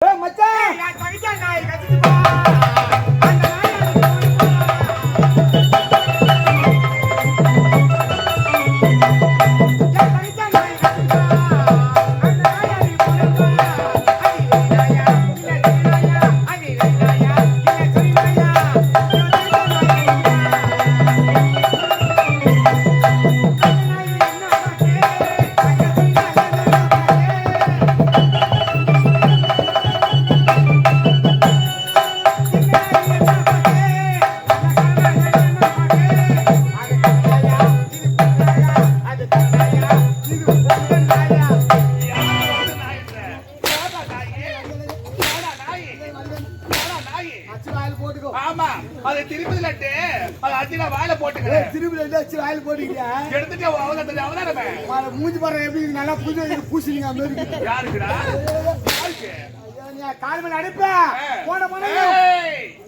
ஏய் மச்சான். அச்சு வாயில போட்டுக்கிட்டியா? எடுத்துட்டு அவதானமே மாலை மூஞ்சி பாரு எப்படி நல்லா புது இது பூசினீங்க அந்த மாதிரி. யாருக்குடா? கால் மேல அடிப்ப. போன போன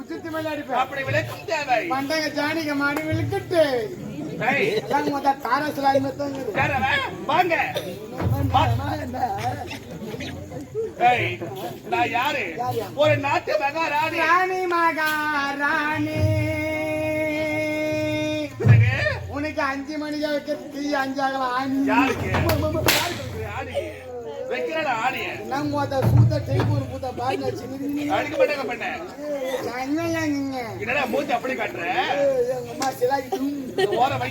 உச்சத்து மேல அடிப்ப. அப்படி விளக்கம் தேவை. பண்டங்க ஜானிங்க மாடி அவன்? வாங்க. நான் யாரு? ஒரு நாட்டு மகாராணி. ராணி மகாராணி உனக்கு அஞ்சு மணிக்கு வைக்க தீ அஞ்சாகலாம் ஆணி வைக்கிறடா ஆணிய நம்ம மொத்த சூத்த டெய்பூர் பூத்த பாருங்க சின்ன அடிக்க மாட்டாங்க பண்ண நீங்க என்னடா மூஞ்சி அப்படி காட்டுற எங்க அம்மா சிலாக்கி இந்த ஓர வை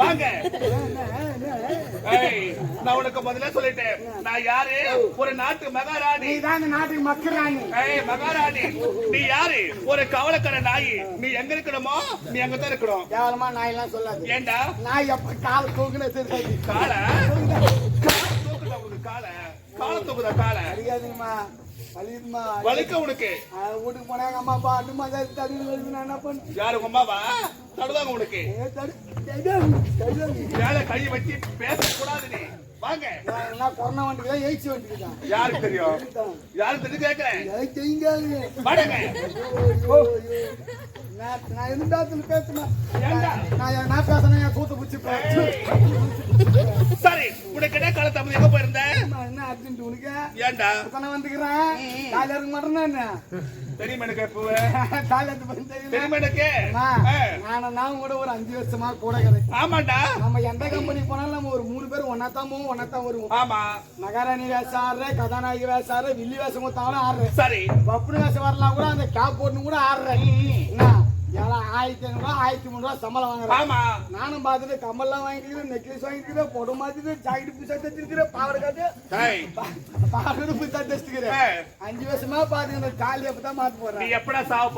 வாங்க. நான் உனக்கு முதல்ல சொல்லிட்டேன். நான் யாரு? ஒரு நாட்டு மகாராணி. நீ தான் இந்த நாட்டுக்கு மக்கராணி. ஏய் மகாராணி. நீ யாரு? ஒரு கவலைக்கார நாய். நீ எங்க இருக்கணுமோ நீ அங்க தான் இருக்கணும். கேவலமா நாய் எல்லாம் சொல்லாது. ஏண்டா? நாய் எப்ப கால தூக்குன தெரியாது கால? தூக்குதா உனக்கு கால? கால தூக்குதா கால? அறியாதுங்கம்மா வலியுதுமா வலிக்க உனக்கு. வீட்டுக்கு போனா எங்க அம்மா அப்பா அண்ணமா தண்ணி என்ன பண்ணேன் யாரு உங்க அம்மாவா? தடுவாங்க உனக்கு ஏ, தடு- தடு- தடு. மேல கை வச்சு பேசக்கூடாது நீ வாங்க. கொரோனா வண்டிக்கு தான் எயிட்ஸ் வண்டிக்கு தான் யாருக்கு தெரியும்? யாருக்கு தெரிஞ்சு கேட்கிறேன் தெரிஞ்சாங்க வாடங்க நான் நான் இருந்தா பேசுனேன் நான் நான் பேசுனேன் என் கூத்து பிடிச்சி சரி உனக்கு என்ன காலத்து அப்படி எங்க போயிருந்த? என்ன அர்ஜென்ட் உனக்கு? ஏண்டா? தானே வந்துக்கிறேன். காலையில இருக்க மாட்டேன்னா என்ன? தெரியுமா எனக்கு தெரியுமா. நானும் நான் கூட ஒரு அஞ்சு வருஷமா கூட கிடையாது. ஆமாண்டா. நம்ம எந்த கம்பெனி போனாலும் நம்ம ஒரு மூணு பேர் ஒன்னா தான் போவோம். ஒன்னா தான் வருவோம் ஆமா. மகாராணி வேஷம் ஆடுற கதாநாயகி வேஷம் ஆடுற வில்லி வேஷம் கொடுத்தாலும் ஆடுற சரி. பப்புனு வேஷம் வரலாம் கூட அந்த கேப் போட்டு கூட ஆடுறேன். என்ன? ஏன்னா ஆயிரத்தி ஐநூறு ரூபா ஆயிரத்தி முந்நூறு ரூபா சம்பளம் வாங்குறேன் ஆமா. நானும் பார்த்துட்டு கம்மல்லாம் வாங்கிக்கிறேன் நெக்லஸ் வாங்கிக்கிறேன் பொடை மாத்திட்டு ஜாக்கெட் புதுசா தைச்சிருக்கிறேன் பாவடை காட்டு டேய், பாவடை புதுசா தைச்சிருக்கிறேன். ஏய், அஞ்சு வருஷமா பாத்துங்க இந்த நீ போறேன். எப்படா சாவ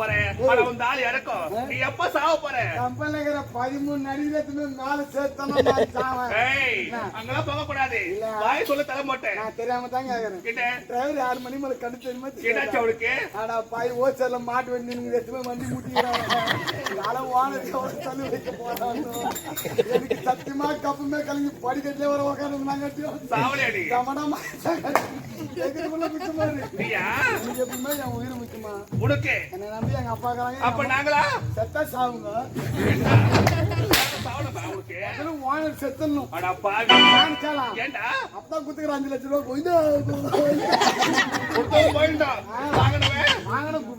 உன் இறக்கும் நீ எப்ப சாவ போற? கம்பெனில இருக்கிற பதிமூணு நடிகத்துல மேல சேர்த்தனா சாவேன். ஏய் அங்கெல்லாம் போக கூடாது. வாய் சொல்ல தர மாட்டேன். நான் தெரியாம தான் கேக்குறேன். கிட்ட. டிரைவர் ஆறு மணி மேல கண்டு தெரியுமா என்னாச்சு அவளுக்கு. ஆனா பாய் ஓச்சர்ல மாட்டு வண்டி முட்டிக்கிறாங்க? சத்தியமா கப்புமே கலங்கி படிக்கட்டிலே வர உட்காந்து நாங்க சாவலே அடி. கமனமா எதுக்குள்ள முக்கியமாரு நீயா? நீங்க எப்பவுமே என் உயிர் முக்கியமா உனக்கு? என்னை நம்பி எங்க அப்பா நாங்களா? செத்தா சாவுங்க. ஓனர் செத்தணும் அடா பாவி காணிச்சாலாம் ஏண்டா? அப்பா குத்துக்கிற அஞ்சு லட்சம் ரூபாய் போயிட்டு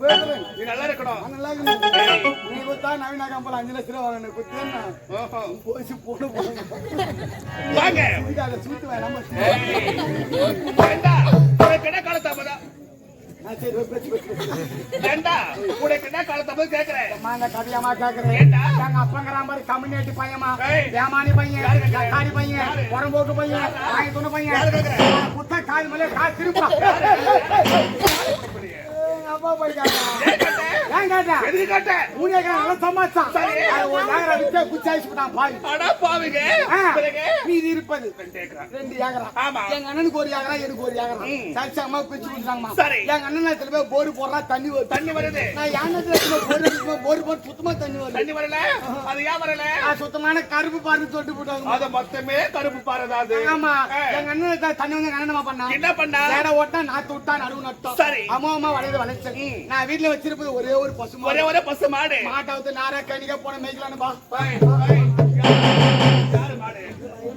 கொடுத்தவன் நீ நல்லா இருக்கணும் நல்லா இருக்கு. நீ கொடுத்தா நவீன அஞ்சு லட்சம் ரூபாய் வாங்கின குத்தேன்னா போச்சு போன வாங்க சூத்து வேணாம் காலத்தாமதா சரி என்ன மாதிரி கம்யூனிட்டி பையமா ஏமானி பையன் யாரு பையன் யாரு? பையன் வாங்கி துணை பையன் குத்த மேலே கால் திருப்பா அப்பா போய் எதுக்கு நல்லா ஒரு ஏக்கரை வித்து குச்சாயிச்சு போட்டான் பாய் அடா பாவிங்க. மீதி இருப்பது. ரெண்டு ஏக்கரா. ரெண்டு ஏக்கரா. ஆமா. எங்க அண்ணனுக்கு ஒரு ஏக்கரா எனக்கு ஒரு ஏக்கரா. சரிசமா பிரிச்சு கொடுத்தாங்கம்மா சரி. எங்க அண்ணன் எத்தனை பேர் போர் போடுறா தண்ணி தண்ணி வருது. நான் யானத்துல எத்தனை போர் போர் சுத்தமா தண்ணி வருது. தண்ணி வரல? அது ஏன் வரல? நான் சுத்தமான கருப்பு பாரு தொட்டு போட்டாங்க அது மொத்தமே கருப்பு பாருதா அது. ஆமா. எங்க அண்ணன் தண்ணி வந்து எங்க அண்ணன் பண்ணா. என்ன பண்ணா? ஓட்டா நாத்து விட்டா நடுவு நட்டோம். சரி. அம்மா அம்மா வளையது நான் வீட்டுல வச்சிருப்பது ஒரே ஒரு பசு ஒரே ஒரே பசு மாடு. மாட்டாவது நாரா கணிக்க போன மேய்க்கலான்னு பா. ஏய், ஏய், யாரு யாரு மாடு.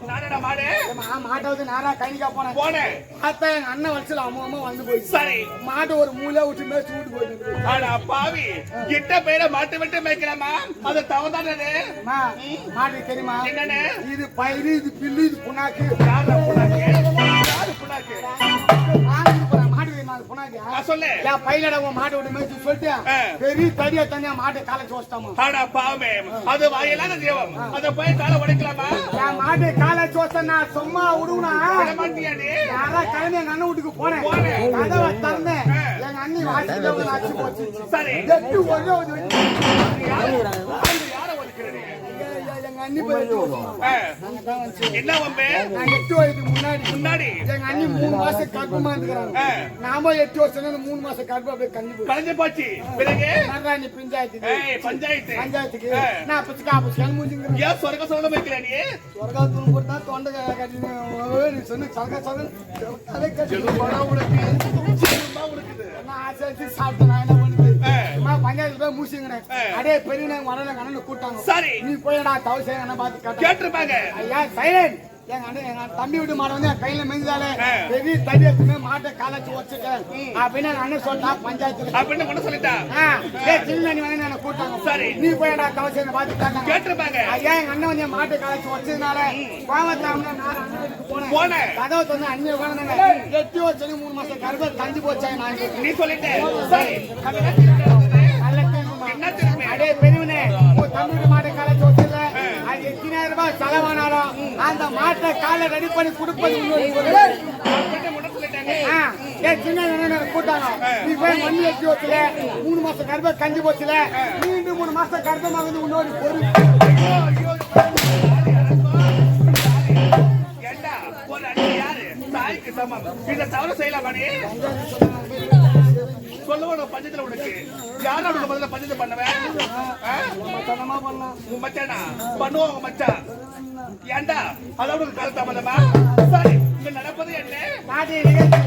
நாடடா மாடு ஏம்மா, நான் மாட்டை வந்து நேரா கைனிக்கா போனேன் போனேன் பார்த்தா எங்க அண்ணன் வச்சுல அம்மா அம்மா வந்து போயிடுச்சு. சரி. மாட்டை ஒரு மூலையா விட்டு மேய்ச்சி விட்டு போயிட்டு ஆனா பாவி. கிட்ட பேரை மாட்டு விட்டு மேய்க்கலாமா? அது தவதானே மாட்டுக்கு தெரியுமா? என்னன்னு? இது பயிறு இது பில்லு இது புண்ணாக்கு. புண்ணாக்கு? புண்ணாக்கு? சொல்லு. என் பையனோட உன் மாட்டை விட்டு மேய்ச்சி சொல்லிட்டு. பெரிய தடியா தனியா மாட்டை ஆனா பாவமே அது வாயிலாத ஜீவம் அத போய் காலை உடைக்கலாமா? என் மாட்டை காலைச்சு வச்சா நான் சும்மா விடுவனா? யாரா கிளம்பி எங்க அண்ணன் வீட்டுக்கு போனேன்? போனேன். கதவை திறந்தேன். எங்க அண்ணி வாசிக்கிட்டு வந்து அடிச்சு போச்சு. சரி. எட்டு ஒரே ஒரு வெட்டி. யாரு யார ஒதுக்குறது எங்க- எங்க அண்ணி. நாங்க. என்ன நான் எட்டு வயதுக்கு முன்னாடி. முன்னாடி. எங்க அண்ணி மூணு மாசம் கர்ப்பமா இருக்கிறாங்க ஆ. நாம எட்டு வருஷம் மூணு மாசம் கர்ப்பம் அப்படியே கலைஞ்சு போச்சு. பிறகு? நடுறாணி பஞ்சாயத்துக்கு. ஏய் பஞ்சாயத்து. பஞ்சாயத்துக்கு. நான் பிச்சுக்கா பிச்சுக்கான்னு மூஞ்சிங்கிறேன். ஏன் சொர்க்க சொல்ல வைக்கிறேன் நீ? சொர்க்காத்தூள் போட்டா தொண்டை கட்டினு நீ சொன்ன சரக்கா சரன் தலை கட்டி உனக்கு உனக்குது நான் ஆசை சாப்பிட்டேன். பஞ்சாயத்து போய் மூசிங்கிறேன் ஆ. அடே பெரியவங்க வரல கண்ணு கூட்டாங்க சரி. நீ போயடா தவறு செய்ய பார்த்து கேட்டிருப்பாங்க. ஐயா சைலன். எங்க அண்ணன் எங்க தம்பி வீட்டு மாடு வந்து கையில மெஞ்சாலே. பெரிய தடி எடுத்துமே மாட்டை காலச்சு வச்சுட்டேன் அப்படின்னு அண்ணன் சொல்லிட்டா பஞ்சாயத்துல. அப்படின்னு கொண்டு சொல்லிட்டா? ஆ, ஏய், சின்ன நீ வந்து என்ன கூட்டாங்க சரி. நீ போயடா தவறு செய்ய பார்த்து கேட்டிருப்பாங்க. ஐயா எங்க அண்ணன் வந்து மாட்டை காலச்சு வச்சதுனால கோவத்தாமல நான் அண்ணன் போனேன். கதவை வந்து அண்ணன் உட்காந்துங்க எட்டி வச்சு மூணு மாசம் கருப்பை கஞ்சி போச்சா நான் நீ சொல்லிட்ட சரி. அடே பெரியவனே தம்பி மாட்டை காலை வச்சல அது எத்தனாயிரம் ரூபாய் செலவானாலும் அந்த மாட்டை காலை ரெடி பண்ணி கொடுப்பது கூட்டாங்க நீ போய் மண்ணு எட்டி வச்சுல மூணு மாசம் கருப்பை கஞ்சி போச்சுல மீண்டும் மூணு மாசம் கருப்பமாகுது இன்னொரு பொருள். இதை தவறு செய்யலாமா நீ? சொல்லுவானோ பஞ்சத்துல உனக்கு? யாரும் அவனுக்கு முதல்ல பஞ்சத்தை பண்ணுவேன்? ஆ? மத்தனமா பண்ணலாம் மச்சானா பண்ணுவோம் உங்க மச்சான். ஏண்டா அது அவனுக்கு கருத்தா மதமா சரி இங்க நடப்பது என்ன? நிகழ்ச்சி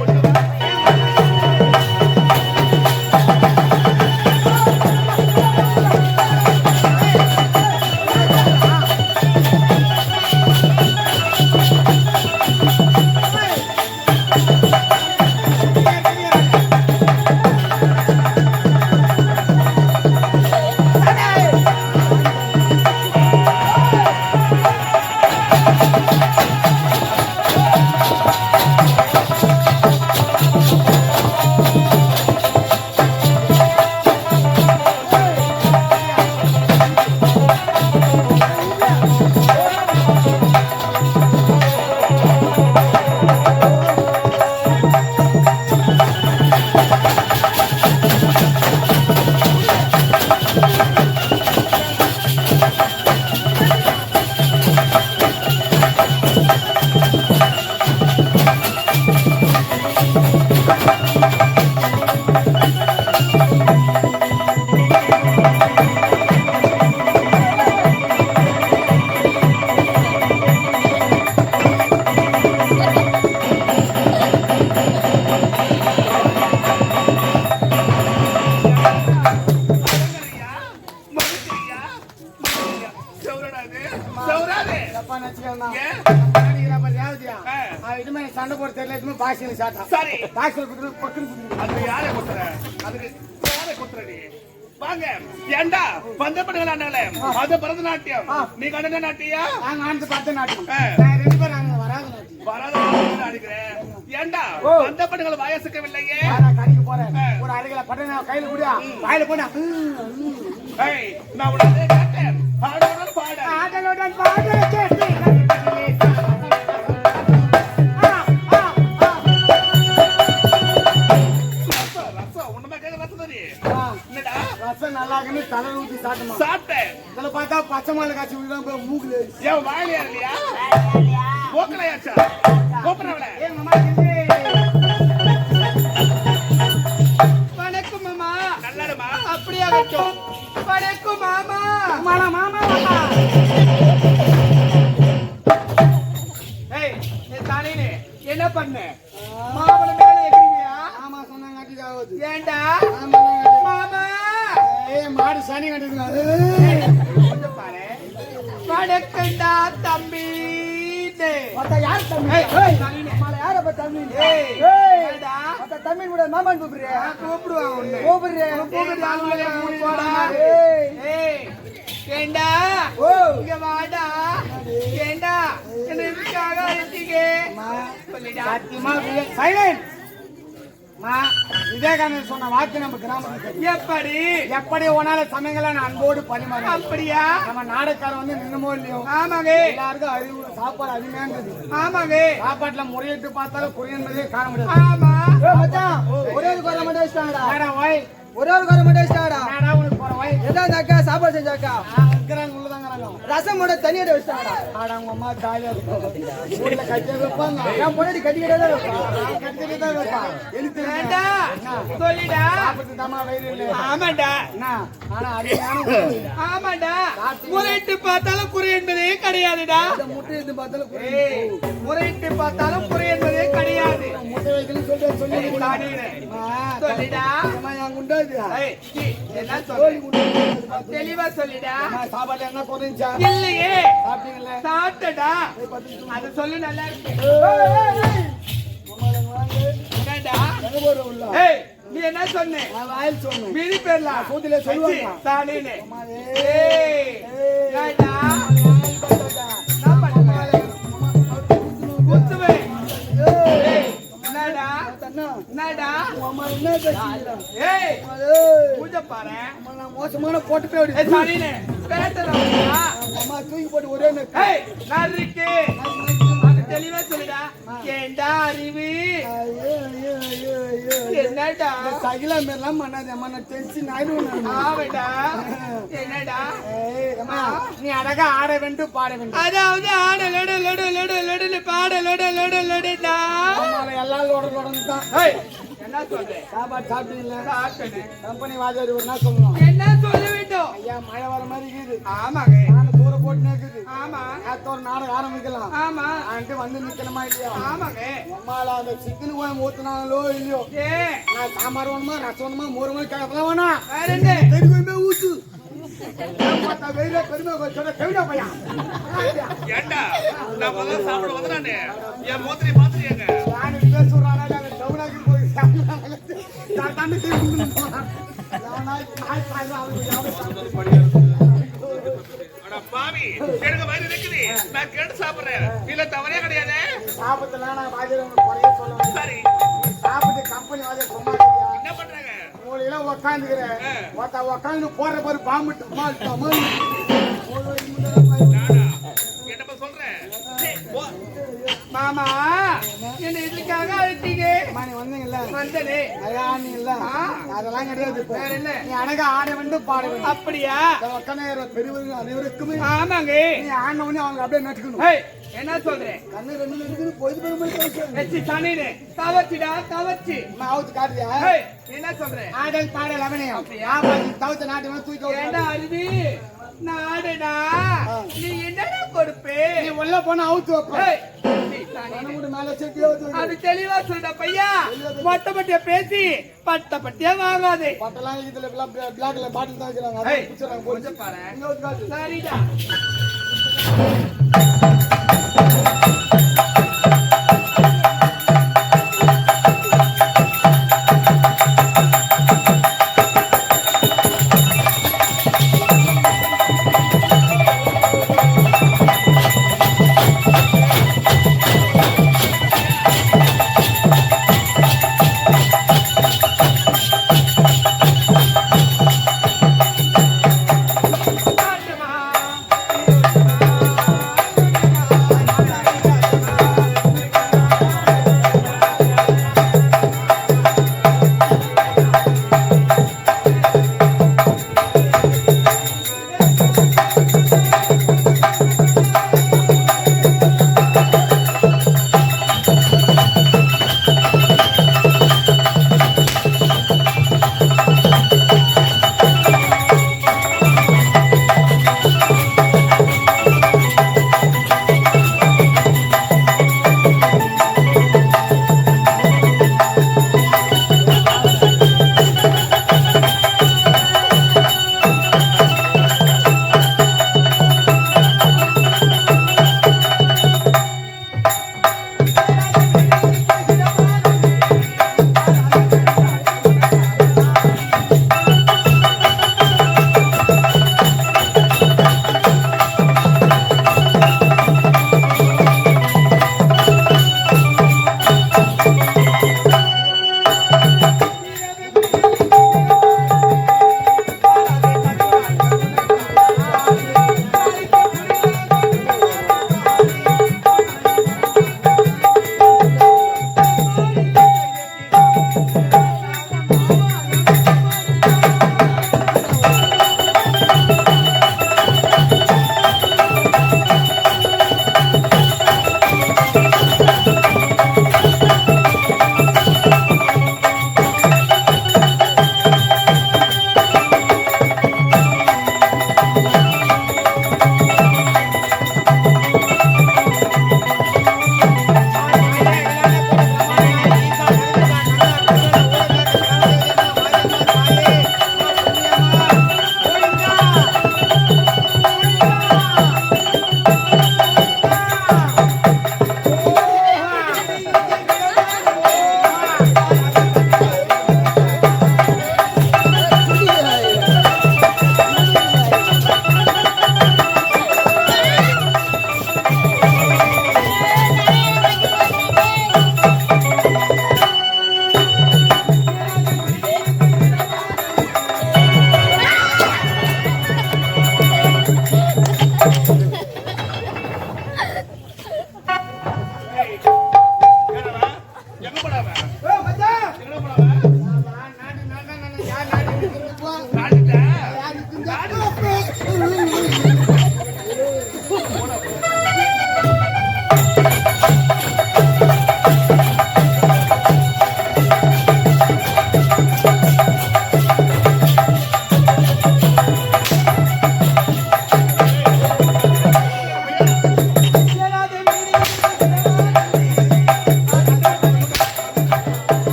வாங்க ஏண்டா? பந்தப்படுகளாண்டாங்களே அது பரதநாட்டியம். நீ கண்டன நாட்டியா? நாங்க ஆண்டு பார்த்த நாட்டு ஆ. நான் ரெண்டு பேரும் அங்க வராது நாட்டு வராத அடிக்கிறேன் ஏண்டா? ஓ. பந்தப்படுகள் வயசுக்கவில்லையே நான் கடைக்கு போறேன். ஒரு அரை கிலோ பட்டை நான் கையில குடியா வாயில போனா ஏய் நான் உடனே கேட்டேன். பாடுறவன் பாட. ஆடலுடன் பாடல பார்த்தா பச்சை மாலை காய்ச்சி விடுதான் போய் மூக்குல. ஏன் வாயிலையா இல்லையா போக்கலையாச்சா ஏண்டா ஓ இங்க வாடா. ஏண்டா என்ன இதுக்காக அழைச்சீங்க சத்தியமா சைலண்ட் விவேகானந்தர் சொன்ன வாக்கு நம்ம கிராமத்துக்கு எப்படி? எப்படி உனால சமயங்களை நான் அன்போடு பரிமாறேன் அப்படியா? நம்ம நாடக்காரன் வந்து நின்னமோ இல்லையோ? ஆமாங்க எல்லாருக்கும் அறிவு சாப்பாடு அருமையானது. ஆமாங்க சாப்பாட்டுல முறையிட்டு பார்த்தாலும் குறை என்பதே காண முடியாது. ஆமா. ஒரே ஒரு குறை மட்டும் வச்சுட்டாங்கடா. ஒரே ஒரு குறை மட்டும் வச்சுட்டாங்கடா. அக்கா சாப்பாடு செஞ்சாக்கா ரசம் மட்டும் தனியாக வச்சுட்டாங்கடா. ஆடா, உங்க அம்மா ஜாலியா இருக்கும். கட்டியே வைப்பாங்க. என் தான் தான் சொல்லிடா வயிறு இல்லை. ஆனா குறை. ஆமாண்டா முறையிட்டு பார்த்தாலும் குறை என்பதே கிடையாதுடா இந்த முட்டை எடுத்து பார்த்தாலும் குறை. முறையிட்டு பார்த்தாலும் குறை என்பதே கிடையாது முட்டை வைக்கணும்னு சொல்லிட்டு சொல்லி. சொல்லிடா என்ன சொல்லு. தெளிவா சொல்லிடா அம்மா, சாப்பாடுல என்ன குறைஞ்சா? இல்லையே சாப்பிட்டீங்களே? சாப்பிட்டடா. அது சொல்லு நல்லா இருக்கு நீ என்ன சொன்ன வாயில் சொன்னேன். மீறி பேர்லாம் சூத்திலே சொல்லுவாங்க. ஏய் என்னடா மோசமான போட்டு போய் அம்மா தூக்கி போட்டு ஒரே நெக்கு. தெளிவா சொல்லுடா ஏண்டா அறிவு என்னடா சகிலா மாரிலாம் நான் என்னடா நீ அழகா ஆட வேண்டும் பாட வேண்டும் அதாவது ஆட பாட லோட லோடன்னு தான் என்ன சொல்ற? சாப்பாடு சாப்பிட்டீங்களா சாப்பிட்டேன் கம்பெனி வாஜாரி ஒரு நாள் சொல்லணும்? என்ன சொல்ல வேண்டும்? ஐயா மழை வர மாதிரி இருக்குது. ஆமாங்க. நானும் தூர போட்டு இருக்குது ஆமா. நேத்து ஒரு நாடகம் ஆரம்பிக்கலாம். ஆமா. ஆன்ட்டு வந்து நிக்கணுமா இல்லையா? ஆமாங்க. அம்மால அந்த சிக்கன் கோயம் ஊத்துனாங்களோ இல்லையோ? நான் சாம்பார் வேணுமா ரசம் வேணுமா மோர் வேணுமா கேட்கலாம் வேணாம் வேற என்ன? தெரி கோயமே ஊத்து. பார்த்தா வெயில பெருமை சொல்ல கவிதா பையன் ஏண்டா? நான் முதல்ல சாப்பிட என் மோத்திரி மாத்திரியாங்க நான் பாவி எனக்கு வயிறு இருக்குது நான் கேட்டு சாப்பிடுறேன். இல்ல தவறே கிடையாது. சாப்பிட்டுலாம் நான் வாஜர் குறைய சரி. சாப்பிட்டு கம்பெனி வாஜர் சொன்னா என்ன பண்றாங்க? மூலையில உக்காந்துக்கிறேன். உக்காந்து போற பாரு பாம்புட்டு மாமா என்ன இதுக்காக அழைத்தீங்க? நீ வந்தீங்கல்ல. வந்தனே. நிறையா ஆனீங்கல்ல. அதெல்லாம் கிடையாது இப்ப. வேற என்ன? நீ அழகா ஆட வேண்டும் பாட வேண்டும். அப்படியா? உக்காந்து பெரியவர்கள் அனைவருக்குமே ஆமாங்க. நீ ஆடினவனே அவங்க அப்படியே நட்டுக்கணும். என்ன சொல்றேன் கண்ணு ரெண்டு போய் பேசுவாங்க வச்சு தண்ணீரு தவச்சிடா தவச்சு. நான் அவுத்து காட்டுறியா? என்ன சொல்றேன் ஆடல் பாடல் அவனையும் அப்படியா? தவிர்த்து நாட்டு வந்து தூக்கி விட்டு. அருவி நாடுடா. நீ என்னடா கொடுப்பு? நீ உள்ள போனா அவுத்து வைப்ப. அது தெளிவா சொல்ற பையா? மொட்டை பட்டிய பேசி பட்ட பட்டிய வாங்காதே. பட்டெல்லாம் இதுல பிளாக்ல பாட்டில் தான் வைக்கிறாங்க. கொஞ்சம் பாரு.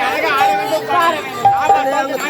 அழகா ஆட வேண்டும்